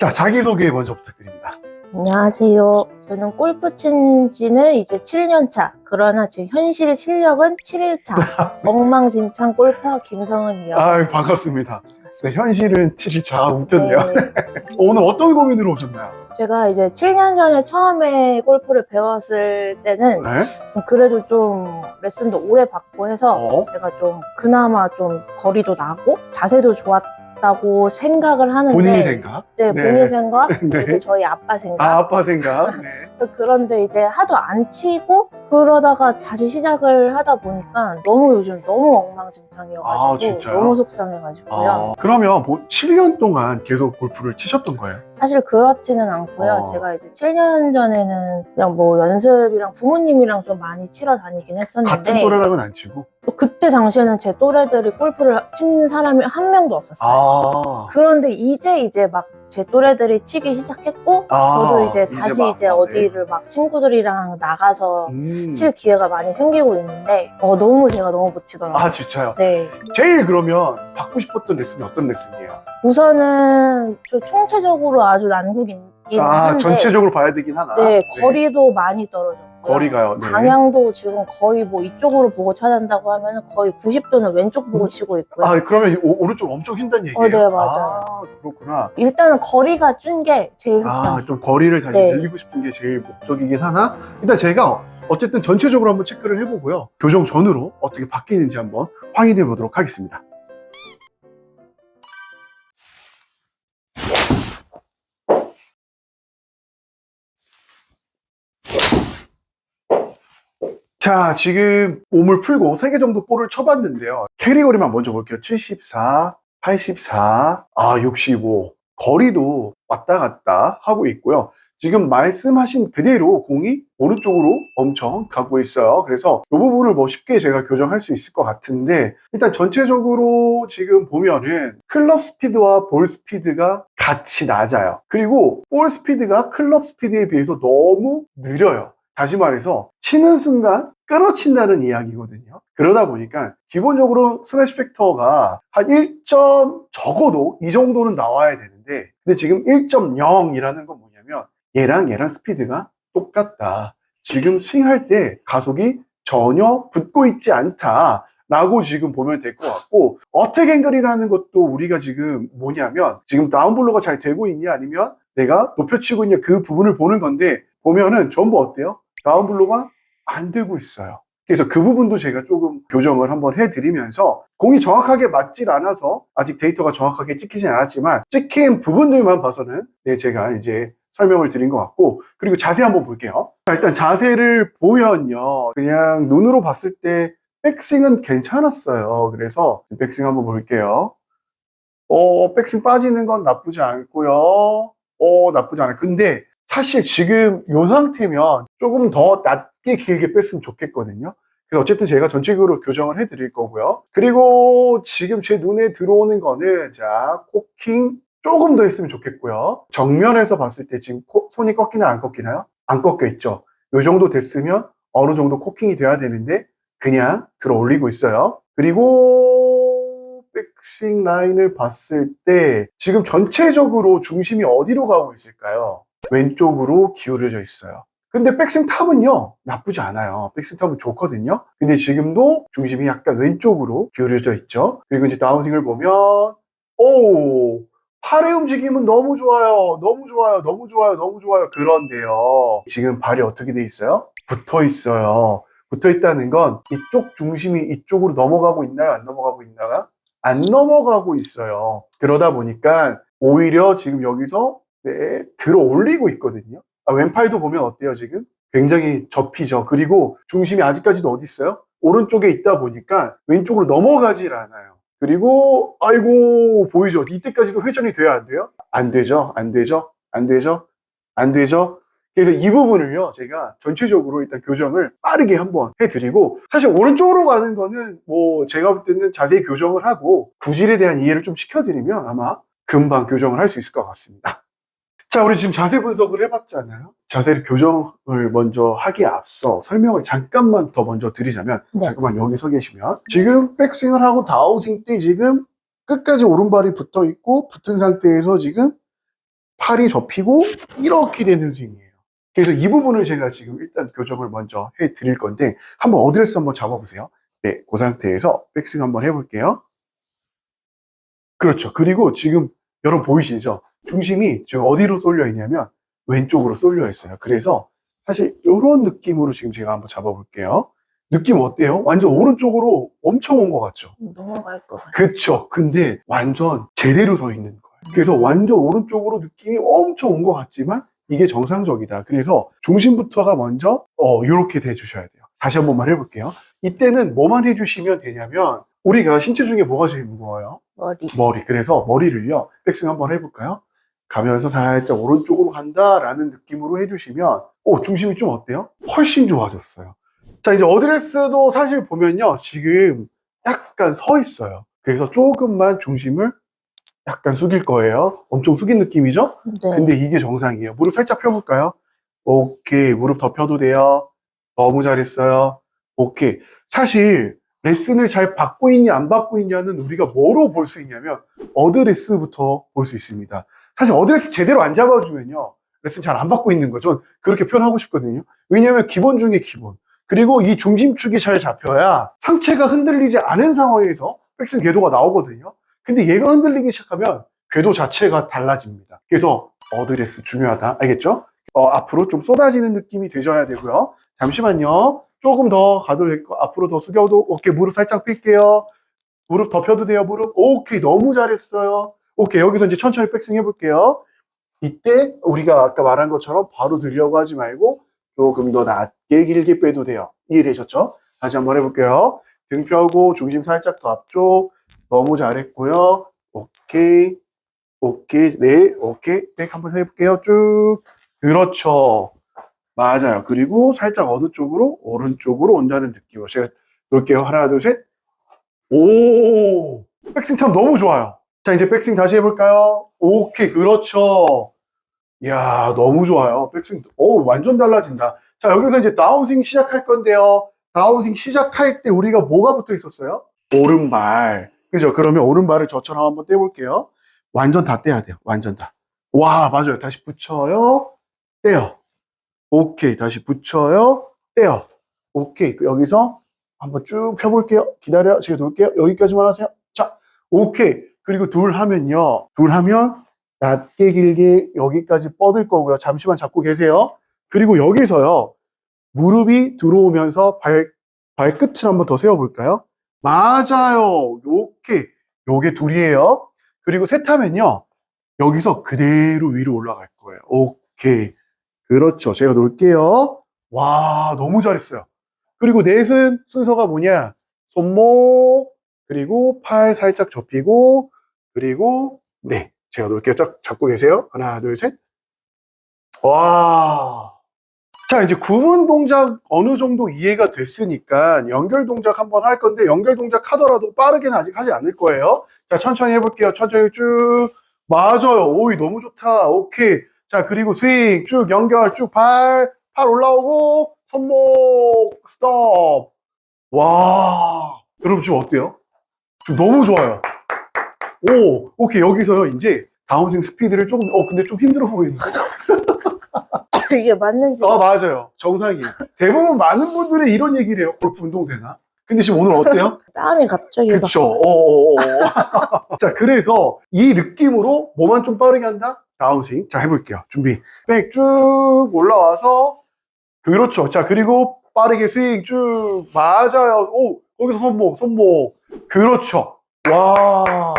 자, 자기소개 먼저 부탁드립니다. 안녕하세요. 저는 골프 친 지는 이제 7년 차. 그러나 지금 현실 실력은 7일 차. 엉망진창 골퍼 김성은이요. 아 반갑습니다. 네, 현실은 7일 차 웃겼네요. 네. 오늘 어떤 고민으로 오셨나요? 제가 이제 7년 전에 처음에 골프를 배웠을 때는 네? 좀 그래도 좀 레슨도 오래 받고 해서 어? 제가 좀 그나마 좀 거리도 나고 자세도 좋았 다고 생각을 하는데 본인 생각? 네, 네. 본인 생각 네. 그리고 저희 아빠 생각 아, 아빠 생각? 네. 그런데 이제 하도 안 치고 그러다가 다시 시작을 하다 보니까 너무 요즘 너무 엉망진창이어가지고 아, 진짜요? 너무 속상해가지고요. 아, 그러면 뭐 7년 동안 계속 골프를 치셨던 거예요? 사실 그렇지는 않고요. 어. 제가 이제 7년 전에는 그냥 뭐 연습이랑 부모님이랑 좀 많이 치러 다니긴 했었는데 같은 또래랑은 안 치고? 또 그때 당시에는 제 또래들이 골프를 치는 사람이 한 명도 없었어요. 아. 그런데 이제 이제 막 제 또래들이 치기 시작했고 아, 저도 이제 이제 다시 막, 이제 아, 네. 어디를 막 친구들이랑 나가서 음. 칠 기회가 많이 생기고 있는데 어, 너무 제가 너무 못 치더라고요. 아, 진짜요? 네. 제일 그러면 받고 싶었던 레슨이 어떤 레슨이에요? 우선은 저 총체적으로 아주 난국이긴 아, 한데 전체적으로 봐야 되긴 하나? 네, 거리도 많이 떨어졌고 거리가요. 네. 방향도 지금 거의 뭐 이쪽으로 보고 쳐야 된다고 하면 거의 90도는 왼쪽 보고 음. 치고 있고요. 아, 그러면 오, 오른쪽 엄청 휜다는 얘기예요? 어, 네, 맞아요. 아, 그렇구나. 일단은 거리가 준 게 제일 아, 속상해요. 좀 거리를 다시 네. 늘리고 싶은 게 제일 목적이긴 하나? 일단 제가 어쨌든 전체적으로 한번 체크를 해보고요. 교정 전으로 어떻게 바뀌는지 한번 확인해 보도록 하겠습니다. 자, 지금 몸을 풀고 3개 정도 볼을 쳐봤는데요. 캐리거리만 먼저 볼게요. 74, 84, 아, 65. 거리도 왔다 갔다 하고 있고요. 지금 말씀하신 그대로 공이 오른쪽으로 엄청 가고 있어요. 그래서 이 부분을 뭐 쉽게 제가 교정할 수 있을 것 같은데 일단 전체적으로 지금 보면은 클럽 스피드와 볼 스피드가 같이 낮아요. 그리고 볼 스피드가 클럽 스피드에 비해서 너무 느려요. 다시 말해서 치는 순간 끊어친다는 이야기거든요. 그러다 보니까 기본적으로 스매시 팩터가 한 1점 적어도 이 정도는 나와야 되는데 근데 지금 1.0이라는 건 뭐냐면 얘랑 얘랑 스피드가 똑같다. 지금 스윙할 때 가속이 전혀 붙고 있지 않다. 라고 지금 보면 될 것 같고 어택 앵글이라는 것도 우리가 지금 뭐냐면 지금 다운블로가 잘 되고 있냐 아니면 내가 높여치고 있냐 그 부분을 보는 건데 보면은 전부 어때요? 다운블로가 안 되고 있어요. 그래서 그 부분도 제가 조금 교정을 한번 해드리면서 공이 정확하게 맞질 않아서 아직 데이터가 정확하게 찍히진 않았지만 찍힌 부분들만 봐서는 네, 제가 이제 설명을 드린 것 같고 그리고 자세 한번 볼게요. 자, 일단 자세를 보면요. 그냥 눈으로 봤을 때 백스윙은 괜찮았어요. 그래서 백스윙 한번 볼게요. 어, 백스윙 빠지는 건 나쁘지 않고요. 어, 나쁘지 않아요. 근데 사실 지금 이 상태면 조금 더 낮게 길게 뺐으면 좋겠거든요. 그래서 어쨌든 제가 전체적으로 교정을 해드릴 거고요. 그리고 지금 제 눈에 들어오는 거는 자 코킹 조금 더 했으면 좋겠고요. 정면에서 봤을 때 지금 코- 손이 꺾이나 안 꺾이나요? 안 꺾여 있죠. 이 정도 됐으면 어느 정도 코킹이 돼야 되는데 그냥 들어 올리고 있어요. 그리고 백스윙 라인을 봤을 때 지금 전체적으로 중심이 어디로 가고 있을까요? 왼쪽으로 기울여져 있어요. 근데 백스윙 탑은요, 나쁘지 않아요. 백스윙 탑은 좋거든요. 근데 지금도 중심이 약간 왼쪽으로 기울여져 있죠. 그리고 이제 다운스윙을 보면, 오, 팔의 움직임은 너무 좋아요. 너무 좋아요. 너무 좋아요. 너무 좋아요. 그런데요. 지금 발이 어떻게 돼 있어요? 붙어 있어요. 붙어 있다는 건 이쪽 중심이 이쪽으로 넘어가고 있나요? 안 넘어가고 있나요? 안 넘어가고 있어요. 그러다 보니까 오히려 지금 여기서 네, 들어 올리고 있거든요. 아, 왼팔도 보면 어때요, 지금? 굉장히 접히죠. 그리고 중심이 아직까지도 어디 있어요? 오른쪽에 있다 보니까 왼쪽으로 넘어가질 않아요. 그리고, 아이고, 보이죠? 이때까지도 회전이 돼야 안 돼요? 안 되죠? 안 되죠? 안 되죠? 안 되죠? 그래서 이 부분을요, 제가 전체적으로 일단 교정을 빠르게 한번 해드리고, 사실 오른쪽으로 가는 거는 뭐, 제가 볼 때는 자세히 교정을 하고, 구질에 대한 이해를 좀 시켜드리면 아마 금방 교정을 할 수 있을 것 같습니다. 자, 우리 지금 자세 분석을 해봤잖아요. 자세를 교정을 먼저 하기에 앞서 설명을 잠깐만 더 먼저 드리자면, 네. 잠깐만 여기 서 계시면, 지금 백스윙을 하고 다운스윙 때 지금 끝까지 오른발이 붙어 있고, 붙은 상태에서 지금 팔이 접히고 이렇게 되는 스윙이에요. 그래서 이 부분을 제가 지금 일단 교정을 먼저 해 드릴 건데 한번 어드레스 한번 잡아보세요. 네, 그 상태에서 백스윙 한번 해볼게요. 그렇죠. 그리고 지금 여러분 보이시죠? 중심이 지금 어디로 쏠려 있냐면 왼쪽으로 쏠려 있어요. 그래서 사실 이런 느낌으로 지금 제가 한번 잡아볼게요. 느낌 어때요? 완전 오른쪽으로 엄청 온 것 같죠? 넘어갈 것 같아. 그쵸. 근데 완전 제대로 서 있는 거예요. 그래서 완전 오른쪽으로 느낌이 엄청 온 것 같지만 이게 정상적이다. 그래서 중심부터가 먼저 어 이렇게 대주셔야 돼요. 다시 한 번만 해볼게요. 이때는 뭐만 해주시면 되냐면 우리가 신체 중에 뭐가 제일 무거워요? 머리. 머리. 그래서 머리를요. 백스윙 한번 해볼까요? 가면서 살짝 오른쪽으로 간다라는 느낌으로 해주시면 오 중심이 좀 어때요? 훨씬 좋아졌어요. 자 이제 어드레스도 사실 보면요 지금 약간 서 있어요. 그래서 조금만 중심을 약간 숙일 거예요. 엄청 숙인 느낌이죠? 네. 근데 이게 정상이에요. 무릎 살짝 펴볼까요? 오케이. 무릎 더 펴도 돼요. 너무 잘했어요. 오케이. 사실 레슨을 잘 받고 있냐 안 받고 있냐는 우리가 뭐로 볼 수 있냐면 어드레스부터 볼 수 있습니다. 사실 어드레스 제대로 안 잡아주면요. 레슨 잘 안 받고 있는 거죠. 전 그렇게 표현하고 싶거든요. 왜냐하면 기본 중에 기본. 그리고 이 중심축이 잘 잡혀야 상체가 흔들리지 않은 상황에서 백스윙 궤도가 나오거든요. 근데 얘가 흔들리기 시작하면 궤도 자체가 달라집니다. 그래서 어드레스 중요하다. 알겠죠? 어, 앞으로 좀 쏟아지는 느낌이 되셔야 되고요. 잠시만요. 조금 더 가도 될 거. 앞으로 더 숙여도 오케이 무릎 살짝 필게요. 무릎 더 펴도 돼요. 무릎. 오케이 너무 잘했어요. 오케이 여기서 이제 천천히 백스윙 해볼게요. 이때 우리가 아까 말한 것처럼 바로 들려고 하지 말고 조금 더 낮게 길게 빼도 돼요. 이해되셨죠? 다시 한번 해볼게요. 등 펴고 중심 살짝 더 앞쪽. 너무 잘했고요. 오케이. 오케이. 네. 오케이. 백 한번 해볼게요. 쭉. 그렇죠. 맞아요. 그리고 살짝 어느 쪽으로? 오른쪽으로 온다는 느낌으로. 제가 놓을게요. 하나, 둘, 셋. 오! 백스윙 참 너무 좋아요. 자, 이제 백스윙 다시 해볼까요? 오케이. 그렇죠. 이야, 너무 좋아요. 백스윙. 오, 완전 달라진다. 자, 여기서 이제 다운스윙 시작할 건데요. 다운스윙 시작할 때 우리가 뭐가 붙어 있었어요? 오른발. 그죠? 그러면 오른발을 저처럼 한번 떼볼게요. 완전 다 떼야 돼요. 완전 다. 와, 맞아요. 다시 붙여요. 떼요. 오케이. 다시 붙여요. 떼요. 오케이. 그 여기서 한번 쭉 펴볼게요. 기다려. 제가 놓을게요. 여기까지만 하세요. 자, 오케이. 그리고 둘 하면요. 둘 하면 낮게 길게 여기까지 뻗을 거고요. 잠시만 잡고 계세요. 그리고 여기서요. 무릎이 들어오면서 발, 발끝을 한번 더 세워볼까요? 맞아요. 오케이. 요게 둘이에요. 그리고 셋 하면요. 여기서 그대로 위로 올라갈 거예요. 오케이. 그렇죠. 제가 놓을게요. 와, 너무 잘했어요. 그리고 넷은 순서가 뭐냐? 손목, 그리고 팔 살짝 접히고, 그리고, 네. 제가 놓을게요. 딱 잡고 계세요. 하나, 둘, 셋. 와. 자, 이제 구분 동작 어느 정도 이해가 됐으니까 연결 동작 한번 할 건데 연결 동작 하더라도 빠르게는 아직 하지 않을 거예요. 자, 천천히 해볼게요. 천천히 쭉. 맞아요. 오이, 너무 좋다. 오케이. 자, 그리고 스윙 쭉 연결 쭉 발, 팔 올라오고 손목 스톱. 와. 여러분 지금 어때요? 너무 좋아요. 오, 오케이. 여기서요. 이제 다운스윙 스피드를 조금, 어, 근데 좀 힘들어 보이는데. 이게 맞는지. 아, 맞아요. 정상이에요. 대부분 많은 분들이 이런 얘기를 해요. 골프 운동 되나? 근데 지금 오늘 어때요? 땀이 갑자기 막. 그쵸. 어어어. 자, 그래서 이 느낌으로 뭐만 좀 빠르게 한다? 다운스윙. 자, 해볼게요. 준비. 백 쭉 올라와서. 그렇죠. 자, 그리고 빠르게 스윙 쭉. 맞아요. 오, 거기서 손목, 손목. 그렇죠. 와.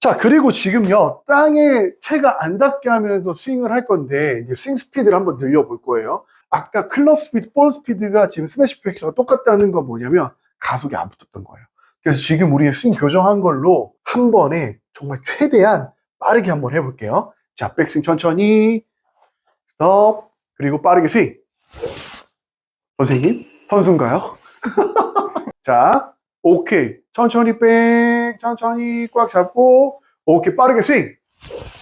자, 그리고 지금요, 땅에 채가 안 닿게 하면서 스윙을 할 건데, 이제 스윙 스피드를 한번 늘려볼 거예요. 아까 클럽 스피드, 볼 스피드가 지금 스매시 팩이랑 똑같다는 건 뭐냐면, 가속이 안 붙었던 거예요. 그래서 지금 우리 스윙 교정한 걸로 한 번에 정말 최대한 빠르게 한번 해볼게요. 자, 백스윙 천천히, 스톱, 그리고 빠르게 스윙. 선생님, 선수인가요? 자, 오케이. 천천히 백, 천천히 꽉 잡고, 오케이. 빠르게 스윙.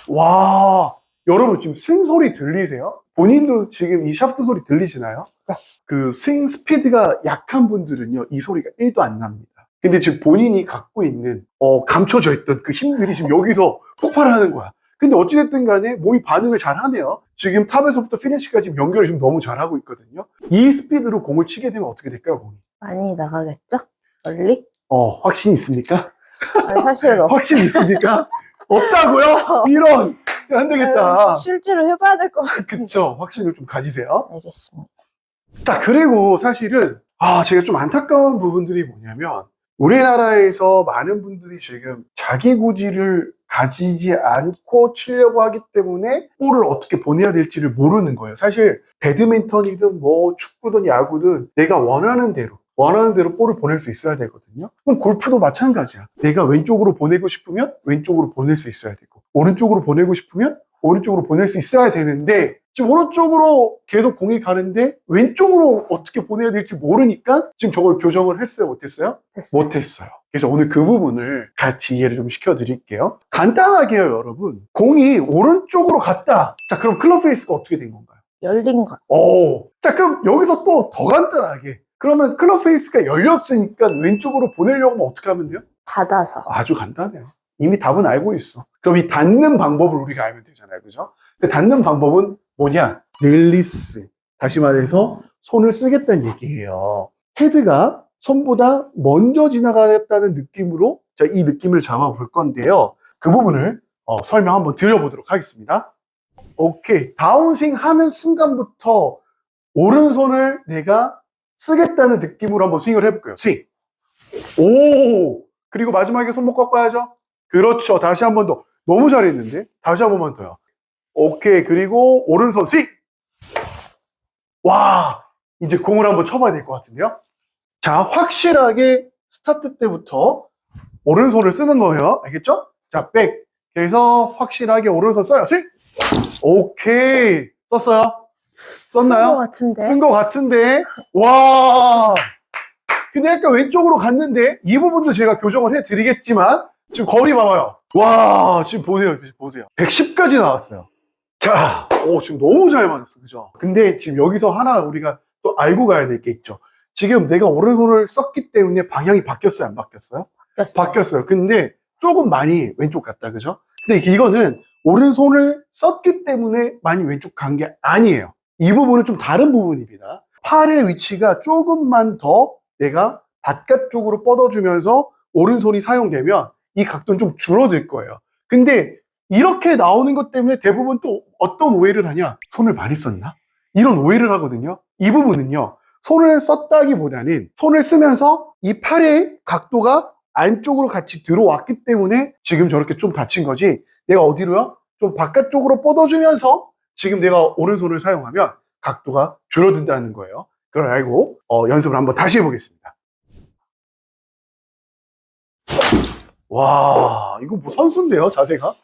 와, 여러분 지금 스윙 소리 들리세요? 본인도 지금 이 샤프트 소리 들리시나요? 그 스윙 스피드가 약한 분들은요, 이 소리가 1도 안 납니다. 근데 지금 본인이 갖고 있는, 어, 감춰져 있던 그 힘들이 지금 여기서 폭발하는 거야. 근데 어찌됐든 간에 몸이 반응을 잘 하네요. 지금 탑에서부터 피니시까지 연결을 지금 너무 잘하고 있거든요. 이 스피드로 공을 치게 되면 어떻게 될까요, 공이? 많이 나가겠죠? 멀리? 어, 확신이 있습니까? 아니, 사실은 없 확신이 있습니까? 없다고요? 이런! 안 되겠다. 실제로 해봐야 될 것 같아요. 그쵸. 확신을 좀 가지세요. 알겠습니다. 자, 그리고 사실은, 아, 제가 좀 안타까운 부분들이 뭐냐면, 우리나라에서 많은 분들이 지금 자기 고지를 가지지 않고 치려고 하기 때문에 볼을 어떻게 보내야 될지를 모르는 거예요. 사실, 배드민턴이든 뭐 축구든 야구든 내가 원하는 대로, 원하는 대로 볼을 보낼 수 있어야 되거든요. 그럼 골프도 마찬가지야. 내가 왼쪽으로 보내고 싶으면 왼쪽으로 보낼 수 있어야 되고, 오른쪽으로 보내고 싶으면 오른쪽으로 보낼 수 있어야 되는데 지금 오른쪽으로 계속 공이 가는데 왼쪽으로 어떻게 보내야 될지 모르니까 지금 저걸 교정을 했어요 못했어요? 됐어요. 못했어요 그래서 오늘 그 부분을 같이 이해를 좀 시켜드릴게요 간단하게요 여러분 공이 오른쪽으로 갔다 자 그럼 클럽 페이스가 어떻게 된 건가요? 열린 것. 오, 자 그럼 여기서 또 더 간단하게 그러면 클럽 페이스가 열렸으니까 왼쪽으로 보내려고 하면 어떻게 하면 돼요? 닫아서. 아주 간단해요. 이미 답은 알고 있어. 그럼 이 닫는 방법을 우리가 알면 되잖아요. 그죠? 근데 닫는 방법은 뭐냐? 릴리스. 다시 말해서 손을 쓰겠다는 얘기예요. 헤드가 손보다 먼저 지나가겠다는 느낌으로 자, 이 느낌을 잡아볼 건데요. 그 부분을 어, 설명 한번 드려보도록 하겠습니다. 오케이. 다운스윙 하는 순간부터 오른손을 내가 쓰겠다는 느낌으로 한번 스윙을 해볼게요. 스윙. 오! 그리고 마지막에 손목 꺾어야죠. 그렇죠. 다시 한 번 더. 너무 잘했는데? 다시 한 번만 더요. 오케이. 그리고 오른손 스윙! 와! 이제 공을 한번 쳐봐야 될 것 같은데요? 자, 확실하게 스타트 때부터 오른손을 쓰는 거예요. 알겠죠? 자, 백. 그래서 확실하게 오른손 써요. 스윙! 오케이. 썼어요? 썼나요? 쓴것 같은데. 쓴것 같은데 와 근데 약간 왼쪽으로 갔는데 이 부분도 제가 교정을 해드리겠지만 지금 거리 봐봐요 와 지금 보세요 보세요 110까지 나왔어요 자 오 지금 너무 잘 맞았어 그죠 근데 지금 여기서 하나 우리가 또 알고 가야 될 게 있죠 지금 내가 오른손을 썼기 때문에 방향이 바뀌었어요 안 바뀌었어요? 바뀌었어요. 바뀌었어요. 근데 조금 많이 왼쪽 갔다, 그죠? 근데 이거는 오른손을 썼기 때문에 많이 왼쪽 간 게 아니에요. 이 부분은 좀 다른 부분입니다. 팔의 위치가 조금만 더 내가 바깥쪽으로 뻗어주면서 오른손이 사용되면 이 각도는 좀 줄어들 거예요. 근데 이렇게 나오는 것 때문에 대부분 또 어떤 오해를 하냐? 손을 많이 썼나? 이런 오해를 하거든요. 이 부분은요. 손을 썼다기보다는 손을 쓰면서 이 팔의 각도가 안쪽으로 같이 들어왔기 때문에 지금 저렇게 좀 다친 거지. 내가 어디로요? 좀 바깥쪽으로 뻗어주면서 지금 내가 오른손을 사용하면 각도가 줄어든다는 거예요. 그걸 알고 어, 연습을 한번 다시 해보겠습니다. 와, 이거 뭐 선수인데요, 자세가?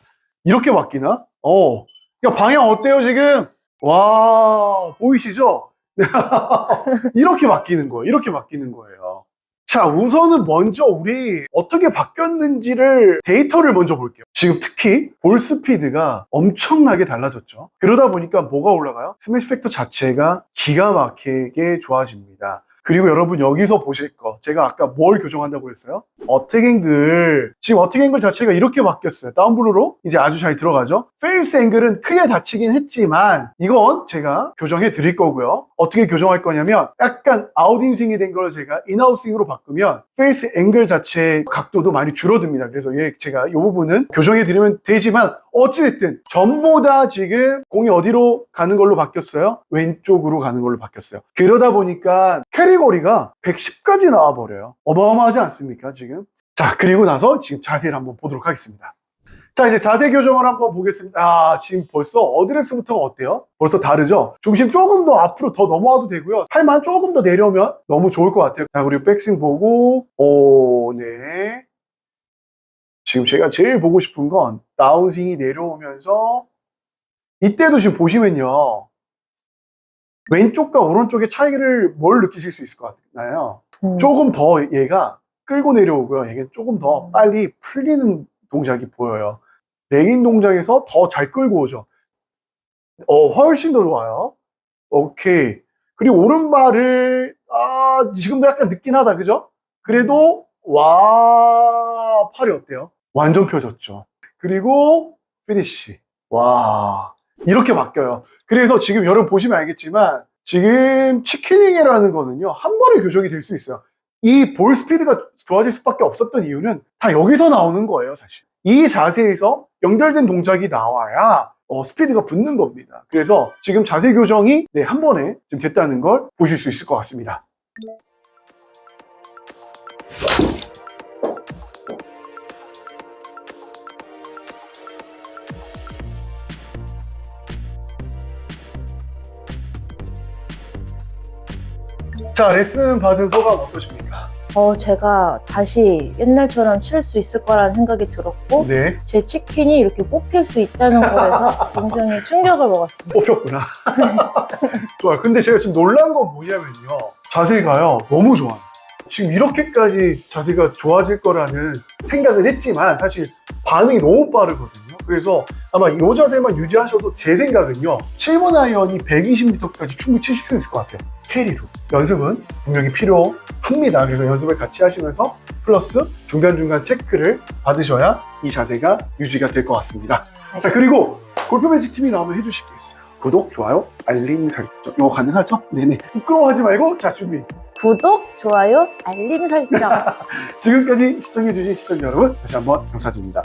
이렇게 바뀌나? 어. 야, 방향 어때요, 지금? 와, 보이시죠? 이렇게 바뀌는 거예요. 이렇게 바뀌는 거예요. 자, 우선은 먼저 우리 어떻게 바뀌었는지를 데이터를 먼저 볼게요. 지금 특히 볼 스피드가 엄청나게 달라졌죠. 그러다 보니까 뭐가 올라가요? 스매시 팩터 자체가 기가 막히게 좋아집니다. 그리고 여러분 여기서 보실 거 제가 아까 뭘 교정한다고 했어요? 어택 앵글. 지금 어택 앵글 자체가 이렇게 바뀌었어요. 다운블루로 이제 아주 잘 들어가죠? 페이스 앵글은 크게 다치긴 했지만 이건 제가 교정해 드릴 거고요. 어떻게 교정할 거냐면 약간 아웃인스윙이 된 걸 제가 인아웃스윙으로 바꾸면 페이스 앵글 자체의 각도도 많이 줄어듭니다. 그래서 얘 제가 이 부분은 교정해 드리면 되지만 어찌됐든 전보다 지금 공이 어디로 가는 걸로 바뀌었어요? 왼쪽으로 가는 걸로 바뀌었어요. 그러다 보니까 캐리 거리가 110까지 나와버려요. 어마어마하지 않습니까, 지금? 자, 그리고 나서 지금 자세를 한번 보도록 하겠습니다. 자, 이제 자세 교정을 한번 보겠습니다. 아, 지금 벌써 어드레스부터가 어때요? 벌써 다르죠? 중심 조금 더 앞으로 더 넘어와도 되고요. 팔만 조금 더 내려오면 너무 좋을 것 같아요. 자, 그리고 백스윙 보고, 오, 네. 지금 제가 제일 보고 싶은 건 다운스윙이 내려오면서 이때도 지금 보시면요. 왼쪽과 오른쪽의 차이를 뭘 느끼실 수 있을 것 같나요? 음. 조금 더 얘가 끌고 내려오고요. 얘가 조금 더 빨리 풀리는 동작이 보여요. 레깅 동작에서 더 잘 끌고 오죠. 어, 훨씬 더 좋아요. 오케이. 그리고 오른발을, 아, 지금도 약간 늦긴 하다, 그죠? 그래도, 와, 팔이 어때요? 완전 펴졌죠. 그리고, 피니쉬. 와, 이렇게 바뀌어요. 그래서 지금 여러분 보시면 알겠지만, 지금 치킨잉이라는 거는요, 한 번에 교정이 될 수 있어요. 이 볼 스피드가 좋아질 수밖에 없었던 이유는 다 여기서 나오는 거예요, 사실. 이 자세에서 연결된 동작이 나와야 어, 스피드가 붙는 겁니다. 그래서 지금 자세 교정이 네, 한 번에 좀 됐다는 걸 보실 수 있을 것 같습니다. 자, 레슨 받은 소감 어떠십니까? 어, 제가 다시 옛날처럼 칠 수 있을 거라는 생각이 들었고, 네, 제 치킨이 이렇게 뽑힐 수 있다는 거에서 굉장히 충격을 먹었습니다. 뽑혔구나. 좋아요. 근데 제가 지금 놀란 건 뭐냐면요. 자세가요, 너무 좋아요. 지금 이렇게까지 자세가 좋아질 거라는 생각은 했지만 사실 반응이 너무 빠르거든요. 그래서 아마 이 자세만 유지하셔도 제 생각은요. 7번 아이언이 120m까지 충분히 치실 수 있을 것 같아요. 캐리로. 연습은 분명히 필요합니다. 그래서 연습을 같이 하시면서 플러스 중간중간 체크를 받으셔야 이 자세가 유지가 될 것 같습니다. 자, 그리고 골프 매직 팀이 나오면 해주실 게 있어요. 구독, 좋아요, 알림 설정. 이거 가능하죠? 네네. 부끄러워하지 말고, 자, 준비. 구독, 좋아요, 알림 설정. 지금까지 시청해주신 시청자 여러분, 다시 한번 감사드립니다.